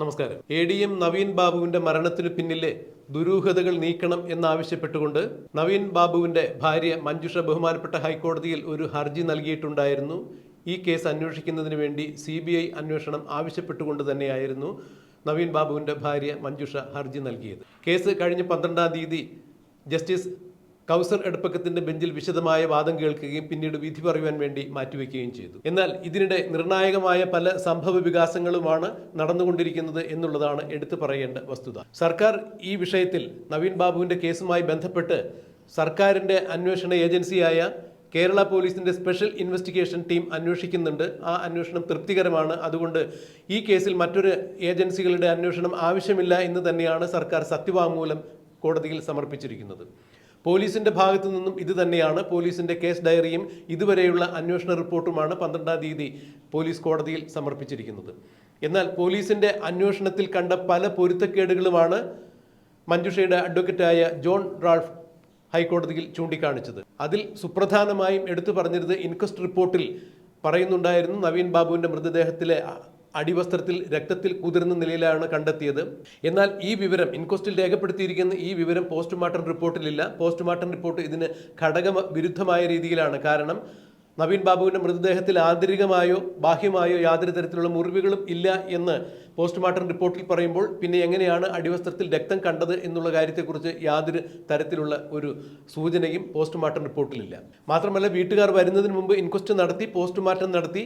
നമസ്കാരം. A D M Naveen ബാബുവിന്റെ മരണത്തിനു പിന്നിലെ ദുരൂഹതകൾ നീക്കണം എന്നാവശ്യപ്പെട്ടുകൊണ്ട് നവീൻ ബാബുവിന്റെ ഭാര്യ മഞ്ജുഷ ബഹുമാനപ്പെട്ട ഹൈക്കോടതിയിൽ ഒരു ഹർജി നൽകിയിട്ടുണ്ടായിരുന്നു. ഈ കേസ് അന്വേഷിക്കുന്നതിന് വേണ്ടി സി അന്വേഷണം ആവശ്യപ്പെട്ടുകൊണ്ട് തന്നെയായിരുന്നു നവീൻ ബാബുവിന്റെ ഭാര്യ മഞ്ജുഷ ഹർജി നൽകിയത്. കേസ് കഴിഞ്ഞ പന്ത്രണ്ടാം തീയതി ജസ്റ്റിസ് കൗസർ എടപ്പക്കത്തിന്റെ ബെഞ്ചിൽ വിശദമായ വാദം കേൾക്കുകയും പിന്നീട് വിധി പറയുവാൻ വേണ്ടി മാറ്റിവെക്കുകയും ചെയ്തു. എന്നാൽ ഇതിനിടെ നിർണായകമായ പല സംഭവ വികാസങ്ങളുമാണ് നടന്നുകൊണ്ടിരിക്കുന്നത് എന്നുള്ളതാണ് എടുത്തു പറയേണ്ട വസ്തുത. സർക്കാർ ഈ വിഷയത്തിൽ നവീൻ ബാബുവിന്റെ കേസുമായി ബന്ധപ്പെട്ട് സർക്കാരിന്റെ അന്വേഷണ ഏജൻസിയായ കേരള പോലീസിന്റെ സ്പെഷ്യൽ ഇൻവെസ്റ്റിഗേഷൻ ടീം അന്വേഷിക്കുന്നുണ്ട്. ആ അന്വേഷണം തൃപ്തികരമാണ്. അതുകൊണ്ട് ഈ കേസിൽ മറ്റൊരു ഏജൻസികളുടെ അന്വേഷണം ആവശ്യമില്ല എന്ന് തന്നെയാണ് സർക്കാർ സത്യവാങ്മൂലം കോടതിയിൽ സമർപ്പിച്ചിരിക്കുന്നത്. പോലീസിന്റെ ഭാഗത്തു നിന്നും ഇത് തന്നെയാണ്. പോലീസിന്റെ കേസ് ഡയറിയും ഇതുവരെയുള്ള അന്വേഷണ റിപ്പോർട്ടുമാണ് പന്ത്രണ്ടാം തീയതി പോലീസ് കോടതിയിൽ സമർപ്പിച്ചിരിക്കുന്നത്. എന്നാൽ പോലീസിന്റെ അന്വേഷണത്തിൽ കണ്ട പല പൊരുത്തക്കേടുകളുമാണ് മഞ്ജുഷയുടെ അഡ്വക്കേറ്റായ ജോൺ റാൾഫ് ഹൈക്കോടതിയിൽ ചൂണ്ടിക്കാണിച്ചത്. അതിൽ സുപ്രധാനമായും എടുത്തു പറഞ്ഞിരുന്നത് ഇൻക്വസ്റ്റ് റിപ്പോർട്ടിൽ പറയുന്നുണ്ടായിരുന്നു. നവീൻ ബാബുവിന്റെ മൃതദേഹത്തിലെ അടിവസ്ത്രത്തിൽ രക്തത്തിൽ കുതിർന്ന നിലയിലാണ് കണ്ടെത്തിയത്. എന്നാൽ ഈ വിവരം ഇൻക്വസ്റ്റിൽ രേഖപ്പെടുത്തിയിരിക്കുന്ന ഈ വിവരം പോസ്റ്റ്മോർട്ടം റിപ്പോർട്ടിലില്ല. പോസ്റ്റ്മോർട്ടം റിപ്പോർട്ട് ഇതിന് ഘടക വിരുദ്ധമായ രീതിയിലാണ്. കാരണം നവീൻ ബാബുവിന്റെ മൃതദേഹത്തിൽ ആന്തരികമായോ ബാഹ്യമായോ യാതൊരു തരത്തിലുള്ള മുറിവുകളും ഇല്ല എന്ന് പോസ്റ്റ്മോർട്ടം റിപ്പോർട്ടിൽ പറയുമ്പോൾ പിന്നെ എങ്ങനെയാണ് അടിവസ്ത്രത്തിൽ രക്തം കണ്ടത് എന്നുള്ള കാര്യത്തെക്കുറിച്ച് യാതൊരു തരത്തിലുള്ള ഒരു സൂചനയും പോസ്റ്റ്മോർട്ടം റിപ്പോർട്ടിലില്ല. മാത്രമല്ല വീട്ടുകാർ വരുന്നതിന് മുമ്പ് ഇൻക്വസ്റ്റ് നടത്തി പോസ്റ്റ്മോർട്ടം നടത്തി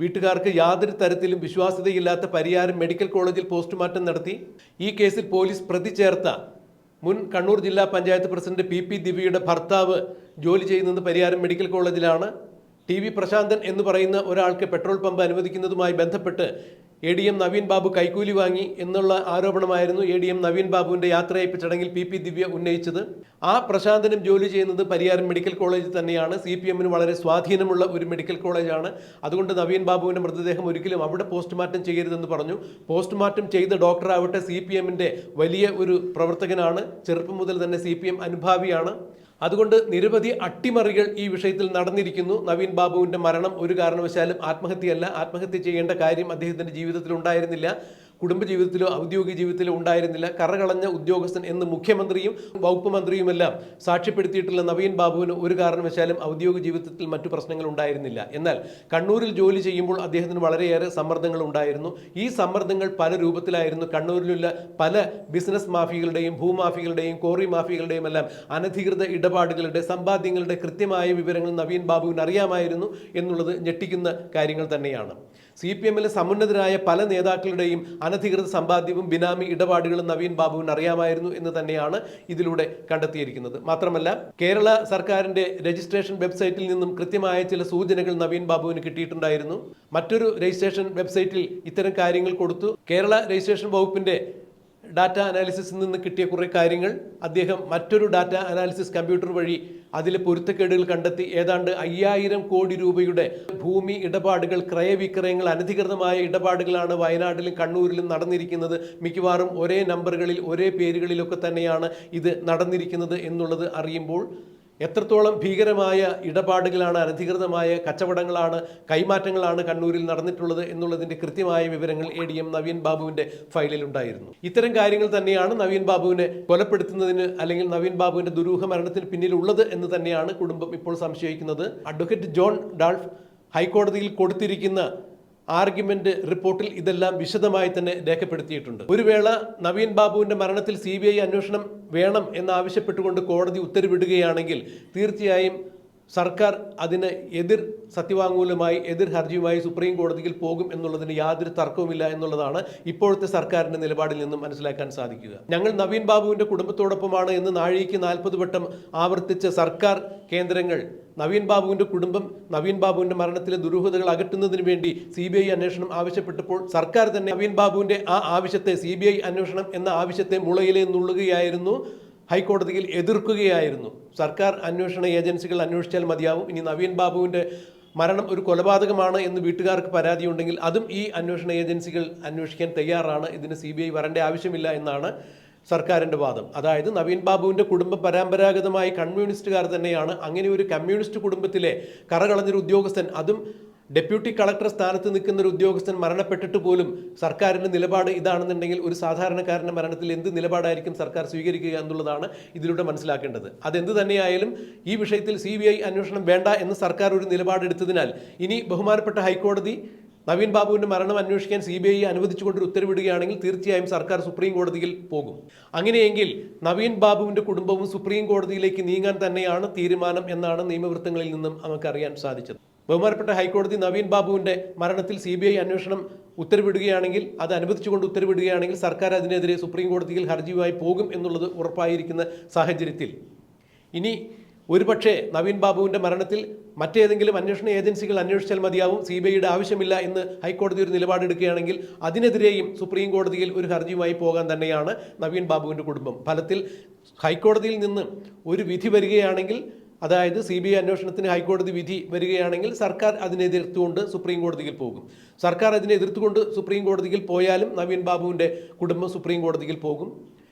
വീട്ടുകാർക്ക് യാതൊരു തരത്തിലും വിശ്വാസ്യതയില്ലാത്ത പരിയാരം മെഡിക്കൽ കോളേജിൽ പോസ്റ്റ്മോർട്ടം നടത്തി. ഈ കേസിൽ പോലീസ് പ്രതി ചേർത്ത മുൻ കണ്ണൂർ ജില്ലാ പഞ്ചായത്ത് പ്രസിഡന്റ് പി പി ദിവ്യയുടെ ഭർത്താവ് ജോലി ചെയ്യുന്നത് പരിയാരം മെഡിക്കൽ കോളേജിലാണ്. ടി വി പ്രശാന്തൻ എന്ന് പറയുന്ന ഒരാൾക്ക് പെട്രോൾ പമ്പ് അനുവദിക്കുന്നതുമായി ബന്ധപ്പെട്ട് A D M Naveen Babu കൈക്കൂലി വാങ്ങി എന്നുള്ള ആരോപണമായിരുന്നു എ ഡി എം നവീൻ ബാബുവിന്റെ യാത്രയപ്പ് ചടങ്ങിൽ പി പി ദിവ്യ ഉന്നയിച്ചത്. ആ പ്രശാന്തനും ജോലി ചെയ്യുന്നത് പരിയാരം മെഡിക്കൽ കോളേജിൽ തന്നെയാണ്. സി പി എമ്മിന് വളരെ സ്വാധീനമുള്ള ഒരു മെഡിക്കൽ കോളേജാണ്. അതുകൊണ്ട് നവീൻ ബാബുവിന്റെ മൃതദേഹം ഒരിക്കലും അവിടെ പോസ്റ്റ്മോർട്ടം ചെയ്യരുതെന്ന് പറഞ്ഞു. പോസ്റ്റ്മോർട്ടം ചെയ്ത ഡോക്ടർ ആവട്ടെ സി പി എമ്മിന്റെ വലിയ ഒരു പ്രവർത്തകനാണ്. ചെറുപ്പം മുതൽ തന്നെ സി പി എം അനുഭാവിയാണ്. അതുകൊണ്ട് നിരവധി അട്ടിമറികൾ ഈ വിഷയത്തിൽ നടന്നിരിക്കുന്നു. നവീൻ ബാബുവിന്റെ മരണം ഒരു കാരണവശാലും ആത്മഹത്യയല്ല. ആത്മഹത്യ ചെയ്യേണ്ട കാര്യം അദ്ദേഹത്തിന്റെ ജീവിതത്തിൽ ഉണ്ടായിരുന്നില്ല. കുടുംബജീവിതത്തിലോ ഔദ്യോഗിക ജീവിതത്തിലോ ഉണ്ടായിരുന്നില്ല. കറകളഞ്ഞ ഉദ്യോഗസ്ഥൻ എന്ന് മുഖ്യമന്ത്രിയും വകുപ്പ് മന്ത്രിയുമെല്ലാം സാക്ഷ്യപ്പെടുത്തിയിട്ടുള്ള നവീൻ ബാബുവിന് ഒരു കാരണവശാലും ഔദ്യോഗിക ജീവിതത്തിൽ മറ്റു പ്രശ്നങ്ങൾ ഉണ്ടായിരുന്നില്ല. എന്നാൽ കണ്ണൂരിൽ ജോലി ചെയ്യുമ്പോൾ അദ്ദേഹത്തിന് വളരെയേറെ സമ്മർദ്ദങ്ങൾ ഉണ്ടായിരുന്നു. ഈ സമ്മർദ്ദങ്ങൾ പല രൂപത്തിലായിരുന്നു. കണ്ണൂരിലുള്ള പല ബിസിനസ് മാഫികളുടെയും ഭൂമാഫികളുടെയും കോറി മാഫികളുടെയും എല്ലാം അനധികൃത ഇടപാടുകളുടെ സമ്പാദ്യങ്ങളുടെ കൃത്യമായ വിവരങ്ങൾ നവീൻ ബാബുവിന് അറിയാമായിരുന്നു എന്നുള്ളത് ഞെട്ടിക്കുന്ന കാര്യങ്ങൾ തന്നെയാണ്. സി പി എമ്മിലെ സമുന്നതരായ പല നേതാക്കളുടെയും അനധികൃത സമ്പാദ്യവും ബിനാമി ഇടപാടുകളും നവീൻ ബാബുവിന് അറിയാമായിരുന്നു എന്ന് തന്നെയാണ് ഇതിലൂടെ കണ്ടെത്തിയിരിക്കുന്നത്. മാത്രമല്ല കേരള സർക്കാരിന്റെ രജിസ്ട്രേഷൻ വെബ്സൈറ്റിൽ നിന്നും കൃത്യമായ ചില സൂചനകൾ നവീൻ ബാബുവിന് കിട്ടിയിട്ടുണ്ടായിരുന്നു. മറ്റൊരു രജിസ്ട്രേഷൻ വെബ്സൈറ്റിൽ ഇത്തരം കാര്യങ്ങൾ കൊടുത്തു. കേരള രജിസ്ട്രേഷൻ വകുപ്പിന്റെ ഡാറ്റ അനാലിസിസിൽ നിന്ന് കിട്ടിയ കുറേ കാര്യങ്ങൾ അദ്ദേഹം മറ്റൊരു ഡാറ്റ അനാലിസിസ് കമ്പ്യൂട്ടർ വഴി അതിലെ പൊരുത്തക്കേടുകൾ കണ്ടെത്തി. ഏതാണ്ട് അയ്യായിരം കോടി രൂപയുടെ ഭൂമി ഇടപാടുകൾ ക്രയവിക്രയങ്ങൾ അനധികൃതമായ ഇടപാടുകളാണ് വയനാട്ടിലും കണ്ണൂരിലും നടന്നിരിക്കുന്നത്. മിക്കവാറും ഒരേ നമ്പറുകളിൽ ഒരേ പേരുകളിലൊക്കെ തന്നെയാണ് ഇത് നടന്നിരിക്കുന്നത് എന്നുള്ളത് അറിയുമ്പോൾ എത്രത്തോളം ഭീകരമായ ഇടപാടുകളാണ് അനധികൃതമായ കച്ചവടങ്ങളാണ് കൈമാറ്റങ്ങളാണ് കണ്ണൂരിൽ നടന്നിട്ടുള്ളത് എന്നുള്ളതിന്റെ കൃത്യമായ വിവരങ്ങൾ എ ഡി എം നവീൻ ബാബുവിന്റെ ഫയലിലുണ്ടായിരുന്നു ഇത്തരം കാര്യങ്ങൾ തന്നെയാണ് നവീൻ ബാബുവിനെ കൊലപ്പെടുത്തുന്നതിന് അല്ലെങ്കിൽ നവീൻ ബാബുവിന്റെ ദുരൂഹ മരണത്തിന് പിന്നിലുള്ളത് എന്ന് തന്നെയാണ് കുടുംബം ഇപ്പോൾ സംശയിക്കുന്നത്. അഡ്വക്കേറ്റ് ജോൺ ഡാൾഫ് ഹൈക്കോടതിയിൽ കൊടുത്തിരിക്കുന്ന ആർഗ്യുമെന്റ് റിപ്പോർട്ടിൽ ഇതെല്ലാം വിശദമായി തന്നെ രേഖപ്പെടുത്തിയിട്ടുണ്ട്. ഒരു വേള നവീൻ ബാബുവിന്റെ മരണത്തിൽ സി അന്വേഷണം വേണം എന്നാവശ്യപ്പെട്ടുകൊണ്ട് കോടതി ഉത്തരവിടുകയാണെങ്കിൽ തീർച്ചയായും സർക്കാർ അതിന് എതിർ സത്യവാങ്മൂലമായി എതിർ ഹർജിയുമായി സുപ്രീം കോടതിയിൽ പോകും എന്നുള്ളതിന് യാതൊരു തർക്കവുമില്ല എന്നുള്ളതാണ് ഇപ്പോഴത്തെ സർക്കാരിന്റെ നിലപാടിൽ നിന്നും മനസ്സിലാക്കാൻ സാധിക്കുക. ഞങ്ങൾ നവീൻ ബാബുവിന്റെ കുടുംബത്തോടൊപ്പമാണ് എന്ന് നാഴികയ്ക്ക് നാൽപ്പത് വട്ടം ആവർത്തിച്ച സർക്കാർ കേന്ദ്രങ്ങൾ നവീൻ ബാബുവിന്റെ കുടുംബം നവീൻ ബാബുവിന്റെ മരണത്തിലെ ദുരൂഹതകൾ അകറ്റുന്നതിന് വേണ്ടി സി ബി ഐ അന്വേഷണം ആവശ്യപ്പെട്ടപ്പോൾ സർക്കാർ തന്നെ നവീൻ ബാബുവിന്റെ ആ ആവശ്യത്തെ സി ബി ഐ അന്വേഷണം എന്ന ആവശ്യത്തെ മുളയിലെ നുള്ളുകയായിരുന്നു. ഹൈക്കോടതിയിൽ എതിർക്കുകയായിരുന്നു. സർക്കാർ അന്വേഷണ ഏജൻസികൾ അന്വേഷിച്ചാൽ മതിയാവും. ഇനി നവീൻ ബാബുവിന്റെ മരണം ഒരു കൊലപാതകമാണ് എന്ന് വീട്ടുകാർക്ക് പരാതിയുണ്ടെങ്കിൽ അതും ഈ അന്വേഷണ ഏജൻസികൾ അന്വേഷിക്കാൻ തയ്യാറാണ്. ഇതിന് സി ബി ഐ വരേണ്ട ആവശ്യമില്ല എന്നാണ് സർക്കാരിന്റെ വാദം. അതായത് നവീൻ ബാബുവിന്റെ കുടുംബം പരമ്പരാഗതമായി കമ്മ്യൂണിസ്റ്റുകാർ തന്നെയാണ്. അങ്ങനെ ഒരു കമ്മ്യൂണിസ്റ്റ് കുടുംബത്തിലെ കറകളഞ്ഞൊരു ഉദ്യോഗസ്ഥൻ അതും ഡെപ്യൂട്ടി കളക്ടർ സ്ഥാനത്ത് നിൽക്കുന്ന ഒരു ഉദ്യോഗസ്ഥൻ മരണപ്പെട്ടിട്ട് പോലും സർക്കാരിന്റെ നിലപാട് ഇതാണെന്നുണ്ടെങ്കിൽ ഒരു സാധാരണക്കാരന്റെ മരണത്തിൽ എന്ത് നിലപാടായിരിക്കും സർക്കാർ സ്വീകരിക്കുക എന്നുള്ളതാണ് ഇതിലൂടെ മനസ്സിലാക്കേണ്ടത്. അതെന്ത് തന്നെയായാലും ഈ വിഷയത്തിൽ സി അന്വേഷണം വേണ്ട എന്ന് സർക്കാർ ഒരു നിലപാടെടുത്തതിനാൽ ഇനി ബഹുമാനപ്പെട്ട ഹൈക്കോടതി നവീൻ ബാബുവിന്റെ മരണം അന്വേഷിക്കാൻ സി ബി ഐ അനുവദിച്ചുകൊണ്ട് ഉത്തരവിടുകയാണെങ്കിൽ തീർച്ചയായും സർക്കാർ സുപ്രീം കോടതിയിൽ പോകും. അങ്ങനെയെങ്കിൽ നവീൻ ബാബുവിന്റെ കുടുംബവും സുപ്രീം കോടതിയിലേക്ക് നീങ്ങാൻ തന്നെയാണ് തീരുമാനം എന്നാണ് നിയമവൃത്തങ്ങളിൽ നിന്നും നമുക്കറിയാൻ സാധിച്ചത്. ബഹുമാനപ്പെട്ട ഹൈക്കോടതി നവീൻ ബാബുവിന്റെ മരണത്തിൽ സി ബി ഐ അന്വേഷണം ഉത്തരവിടുകയാണെങ്കിൽ അത് അനുവദിച്ചുകൊണ്ട് ഉത്തരവിടുകയാണെങ്കിൽ സർക്കാർ അതിനെതിരെ സുപ്രീം കോടതിയിൽ ഹർജിയുമായി പോകും എന്നുള്ളത് ഉറപ്പായിരിക്കുന്ന സാഹചര്യത്തിൽ. ഇനി ഒരുപക്ഷെ നവീൻ ബാബുവിന്റെ മരണത്തിൽ മറ്റേതെങ്കിലും അന്വേഷണ ഏജൻസികൾ അന്വേഷിച്ചാൽ മതിയാവും സി ബി ഐയുടെ ആവശ്യമില്ല എന്ന് ഹൈക്കോടതി ഒരു നിലപാടെടുക്കുകയാണെങ്കിൽ അതിനെതിരെയും സുപ്രീം കോടതിയിൽ ഒരു ഹർജിയുമായി പോകാൻ തന്നെയാണ് നവീൻ ബാബുവിന്റെ കുടുംബം. ഫലത്തിൽ ഹൈക്കോടതിയിൽ നിന്ന് ഒരു വിധി വരികയാണെങ്കിൽ അതായത് സി ബി ഐ അന്വേഷണത്തിന് ഹൈക്കോടതി വിധി വരികയാണെങ്കിൽ സർക്കാർ അതിനെ എതിർത്തുകൊണ്ട് സുപ്രീം കോടതിയിൽ പോകും. സർക്കാർ അതിനെ എതിർത്തുകൊണ്ട് സുപ്രീം കോടതിയിൽ പോയാലും നവീൻ ബാബുവിന്റെ കുടുംബം സുപ്രീം കോടതിയിൽ പോകും.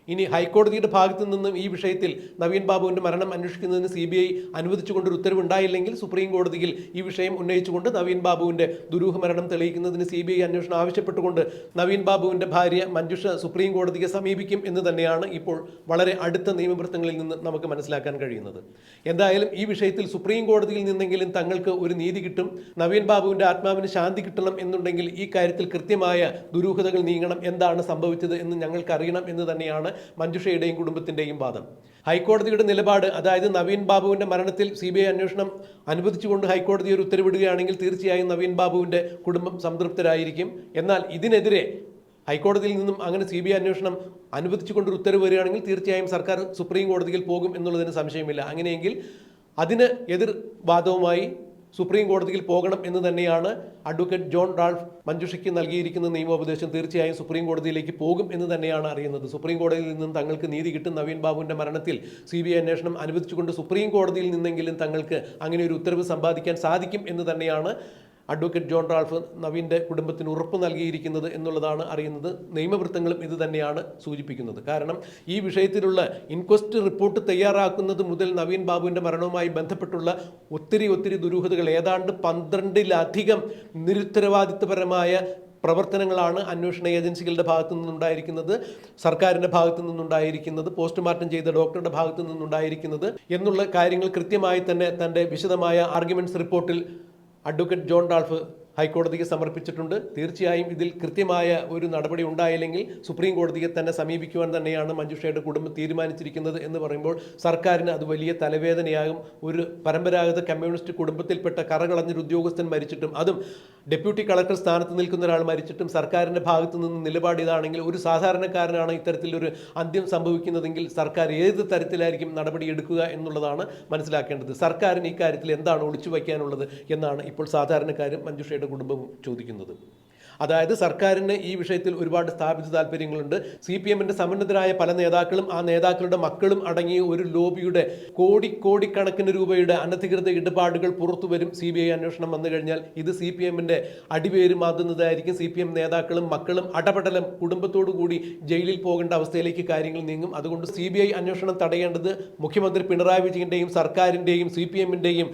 ഇനി ഹൈക്കോടതിയുടെ ഭാഗത്തു നിന്നും ഈ വിഷയത്തിൽ നവീൻ ബാബുവിന്റെ മരണം അന്വേഷിക്കുന്നതിന് സി ബി ഐ അനുവദിച്ചുകൊണ്ട് ഒരു ഉത്തരവുണ്ടായില്ലെങ്കിൽ സുപ്രീം കോടതിയിൽ ഈ വിഷയം ഉന്നയിച്ചുകൊണ്ട് നവീൻ ബാബുവിന്റെ ദുരൂഹ മരണം തെളിയിക്കുന്നതിന് സി ബി ഐ അന്വേഷണം ആവശ്യപ്പെട്ടുകൊണ്ട് നവീൻ ബാബുവിന്റെ ഭാര്യ മഞ്ജുഷ സുപ്രീം കോടതിയെ സമീപിക്കും എന്ന് തന്നെയാണ് ഇപ്പോൾ വളരെ അടുത്ത നിയമവൃത്തങ്ങളിൽ നിന്ന് നമുക്ക് മനസ്സിലാക്കാൻ കഴിയുന്നത്. എന്തായാലും ഈ വിഷയത്തിൽ സുപ്രീം കോടതിയിൽ നിന്നെങ്കിലും തങ്ങൾക്ക് ഒരു നീതി കിട്ടും. നവീൻ ബാബുവിന്റെ ആത്മാവിന് ശാന്തി കിട്ടണം എന്നുണ്ടെങ്കിൽ ഈ കാര്യത്തിൽ കൃത്യമായ ദുരൂഹതകൾ നീങ്ങണം. എന്താണ് സംഭവിച്ചത് എന്ന് ഞങ്ങൾക്കറിയണം എന്ന് തന്നെയാണ് മഞ്ജുഷയുടെയും കുടുംബത്തിന്റെയും വാദം. ഹൈക്കോടതിയുടെ നിലപാട് അതായത് നവീൻ ബാബുവിന്റെ മരണത്തിൽ സി ബി ഐ അന്വേഷണം അനുവദിച്ചുകൊണ്ട് ഹൈക്കോടതി ഒരു ഉത്തരവിടുകയാണെങ്കിൽ തീർച്ചയായും നവീൻ ബാബുവിന്റെ കുടുംബം സംതൃപ്തരായിരിക്കും. എന്നാൽ ഇതിനെതിരെ ഹൈക്കോടതിയിൽ നിന്നും അങ്ങനെ സി ബി ഐ അന്വേഷണം അനുവദിച്ചുകൊണ്ടൊരു ഉത്തരവ് വരികയാണെങ്കിൽ തീർച്ചയായും സർക്കാർ സുപ്രീം കോടതിയിൽ പോകും എന്നുള്ളതിന് സംശയമില്ല. അങ്ങനെയെങ്കിൽ അതിന് എതിർ വാദവുമായി സുപ്രീം കോടതിയിൽ പോകണം എന്ന് തന്നെയാണ് അഡ്വക്കേറ്റ് ജോൺ റാൾഫ് മഞ്ജുഷയ്ക്ക് നൽകിയിരിക്കുന്ന നിയമോപദേശം. തീർച്ചയായും സുപ്രീം കോടതിയിലേക്ക് പോകും എന്ന് തന്നെയാണ് അറിയുന്നത്. സുപ്രീം കോടതിയിൽ നിന്നും തങ്ങൾക്ക് നീതി കിട്ടും നവീൻ ബാബുവിന്റെ മരണത്തിൽ സി ബി ഐ അന്വേഷണം അനുവദിച്ചുകൊണ്ട് സുപ്രീം കോടതിയിൽ നിന്നെങ്കിലും തങ്ങൾക്ക് അങ്ങനെ ഒരു ഉത്തരവ് സമ്പാദിക്കാൻ സാധിക്കും എന്ന് തന്നെയാണ് അഡ്വക്കേറ്റ് ജോൺ റാൾഫ് നവീന്റെ കുടുംബത്തിന് ഉറപ്പ് നൽകിയിരിക്കുന്നത് എന്നുള്ളതാണ് അറിയുന്നത്. നിയമവൃത്തങ്ങളും ഇത് തന്നെയാണ് സൂചിപ്പിക്കുന്നത്. കാരണം ഈ വിഷയത്തിലുള്ള ഇൻക്വസ്റ്റ് റിപ്പോർട്ട് തയ്യാറാക്കുന്നത് മുതൽ നവീൻ ബാബുവിന്റെ മരണവുമായി ബന്ധപ്പെട്ടുള്ള ഒത്തിരി ഒത്തിരി ദുരൂഹതകൾ ഏതാണ്ട് പന്ത്രണ്ടിലധികം നിരുത്തരവാദിത്വപരമായ പ്രവർത്തനങ്ങളാണ് അന്വേഷണ ഏജൻസികളുടെ ഭാഗത്തു നിന്നുണ്ടായിരിക്കുന്നത് സർക്കാരിന്റെ ഭാഗത്തു നിന്നുണ്ടായിരിക്കുന്നത് പോസ്റ്റ്മോർട്ടം ചെയ്ത ഡോക്ടറുടെ ഭാഗത്തു നിന്നുണ്ടായിരിക്കുന്നത് എന്നുള്ള കാര്യങ്ങൾ കൃത്യമായി തന്നെ തന്റെ വിശദമായ ആർഗ്യുമെന്റ്സ് റിപ്പോർട്ടിൽ അഡ്വക്കേറ്റ് ജോൺ ഡാൾഫ് ഹൈക്കോടതിക്ക് സമർപ്പിച്ചിട്ടുണ്ട്. തീർച്ചയായും ഇതിൽ കൃത്യമായ ഒരു നടപടി ഉണ്ടായില്ലെങ്കിൽ സുപ്രീം കോടതിയെ തന്നെ സമീപിക്കുവാൻ തന്നെയാണ് മഞ്ജുഷയുടെ കുടുംബം തീരുമാനിച്ചിരിക്കുന്നത് എന്ന് പറയുമ്പോൾ സർക്കാരിന് അത് വലിയ തലവേദനയാകും. ഒരു പരമ്പരാഗത കമ്മ്യൂണിസ്റ്റ് കുടുംബത്തിൽപ്പെട്ട കറകളഞ്ഞൊരു ഉദ്യോഗസ്ഥൻ മരിച്ചിട്ടും അതും ഡെപ്യൂട്ടി കളക്ടർ സ്ഥാനത്ത് നിൽക്കുന്ന ഒരാൾ മരിച്ചിട്ടും സർക്കാരിന്റെ ഭാഗത്തു നിന്ന് നിലപാട് ഇതാണെങ്കിൽ ഒരു സാധാരണക്കാരനാണ് ഇത്തരത്തിലൊരു അന്ത്യം സംഭവിക്കുന്നതെങ്കിൽ സർക്കാർ ഏത് തരത്തിലായിരിക്കും നടപടി എടുക്കുക എന്നുള്ളതാണ് മനസ്സിലാക്കേണ്ടത്. സർക്കാരിന് ഈ കാര്യത്തിൽ എന്താണ് ഒളിച്ചു വയ്ക്കാനുള്ളത് എന്നാണ് ഇപ്പോൾ സാധാരണക്കാരും മഞ്ജുഷയുടെ കുടുംബവും ചോദിക്കുന്നത്? അതായത് സർക്കാരിന് ഈ വിഷയത്തിൽ ഒരുപാട് സ്ഥാപിത താല്പര്യങ്ങളുണ്ട്. സി പി എമ്മിന്റെ സമന്നതരായ പല നേതാക്കളും ആ നേതാക്കളുടെ മക്കളും അടങ്ങിയ ഒരു ലോബിയുടെ കോടി കോടിക്കണക്കിന് രൂപയുടെ അനധികൃത ഇടപാടുകൾ പുറത്തു വരും സി ബി ഐ അന്വേഷണം വന്നു കഴിഞ്ഞാൽ ഇത് സി പി എമ്മിന്റെ അടിവേര് മാതുന്നതായിരിക്കും സി പി എം നേതാക്കളും മക്കളും അടപടലം കുടുംബത്തോടു കൂടി ജയിലിൽ പോകേണ്ട അവസ്ഥയിലേക്ക് കാര്യങ്ങൾ നീങ്ങും. അതുകൊണ്ട് സി ബി ഐ അന്വേഷണം തടയേണ്ടത് മുഖ്യമന്ത്രി പിണറായി വിജയന്റെയും സർക്കാരിന്റെയും സി പി എമ്മിന്റെയും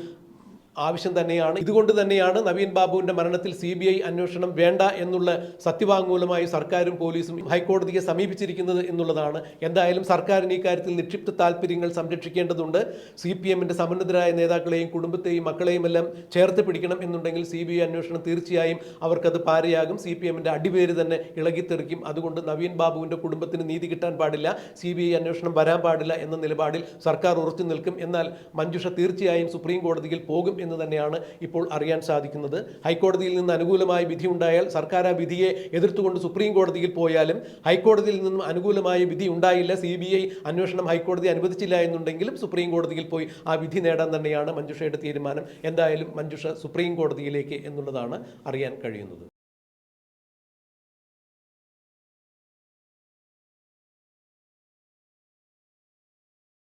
ആവശ്യം തന്നെയാണ്. ഇതുകൊണ്ട് തന്നെയാണ് നവീൻ ബാബുവിന്റെ മരണത്തിൽ സി ബി ഐ അന്വേഷണം വേണ്ട എന്നുള്ള സത്യവാങ്മൂലമായി സർക്കാരും പോലീസും ഹൈക്കോടതിയെ സമീപിച്ചിരിക്കുന്നത് എന്നുള്ളതാണ്. എന്തായാലും സർക്കാരിന് ഈ കാര്യത്തിൽ നിക്ഷിപ്ത താല്പര്യങ്ങൾ സംരക്ഷിക്കേണ്ടതുണ്ട്. സി പി എമ്മിന്റെ സമന്നതരായ നേതാക്കളെയും കുടുംബത്തെയും മക്കളെയും എല്ലാം ചേർത്ത് പിടിക്കണം എന്നുണ്ടെങ്കിൽ സി ബി ഐ അന്വേഷണം തീർച്ചയായും അവർക്കത് പാരയാകും. സി പി എമ്മിന്റെ അടിപേര് തന്നെ ഇളകിത്തെറിക്കും. അതുകൊണ്ട് നവീൻ ബാബുവിന്റെ കുടുംബത്തിന് നീതി കിട്ടാൻ പാടില്ല. സി ബി ഐ അന്വേഷണം വരാൻ പാടില്ല എന്ന നിലപാടിൽ സർക്കാർ ഉറച്ചു നിൽക്കും. എന്നാൽ മഞ്ജുഷ തീർച്ചയായും സുപ്രീം കോടതിയിൽ പോകും എന്ന് തന്നെയാണ് ഇപ്പോൾ അറിയാൻ സാധിക്കുന്നത്. ഹൈക്കോടതിയിൽ നിന്ന് അനുകൂലമായ വിധി ഉണ്ടായാൽ സർക്കാർ ആ വിധിയെ എതിർത്തുകൊണ്ട് സുപ്രീം കോടതിയിൽ പോയാലും ഹൈക്കോടതിയിൽ നിന്നും അനുകൂലമായ വിധി ഉണ്ടായില്ല. സി ബി ഐ അന്വേഷണം ഹൈക്കോടതി അനുവദിച്ചില്ല എന്നുണ്ടെങ്കിലും സുപ്രീം കോടതിയിൽ പോയി ആ വിധി നേടാൻ തന്നെയാണ് മഞ്ജുഷയുടെ തീരുമാനം. എന്തായാലും മഞ്ജുഷ സുപ്രീം കോടതിയിലേക്ക് എന്നുള്ളതാണ് അറിയാൻ കഴിയുന്നത്.